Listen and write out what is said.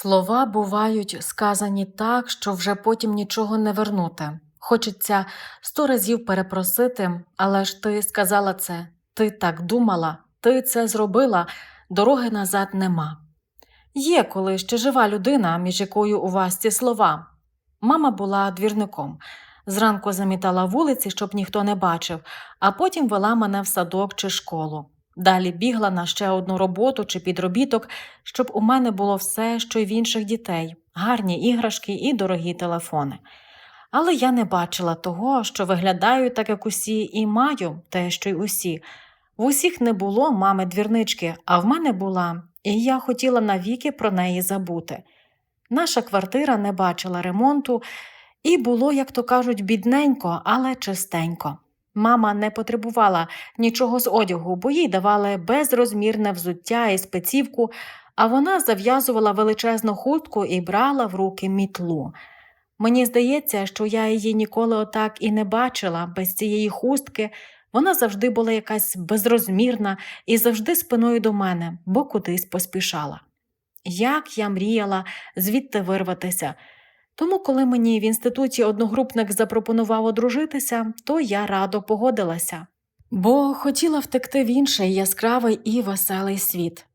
Слова бувають сказані так, що вже потім нічого не вернути. Хочеться сто разів перепросити, але ж ти сказала це, ти так думала, ти це зробила, дороги назад нема. Є, коли ще жива людина, між якою у вас ці слова. Мама була двірником. Зранку замітала вулиці, щоб ніхто не бачив, а потім вела мене в садок чи школу. Далі бігла на ще одну роботу чи підробіток, щоб у мене було все, що й в інших дітей, гарні іграшки і дорогі телефони. Але я не бачила того, що виглядаю так, як усі, і маю те, що й усі. В усіх не було мами двірнички, а в мене була, і я хотіла навіки про неї забути. Наша квартира не бачила ремонту, і було, як то кажуть, бідненько, але чистенько. Мама не потребувала нічого з одягу, бо їй давали безрозмірне взуття і спецівку, а вона зав'язувала величезну хустку і брала в руки мітлу. Мені здається, що я її ніколи отак і не бачила без цієї хустки. Вона завжди була якась безрозмірна і завжди спиною до мене, бо кудись поспішала. Як я мріяла звідти вирватися. Тому, коли мені в інституті одногрупник запропонував одружитися, то я радо погодилася. Бо хотіла втекти в інший яскравий і веселий світ.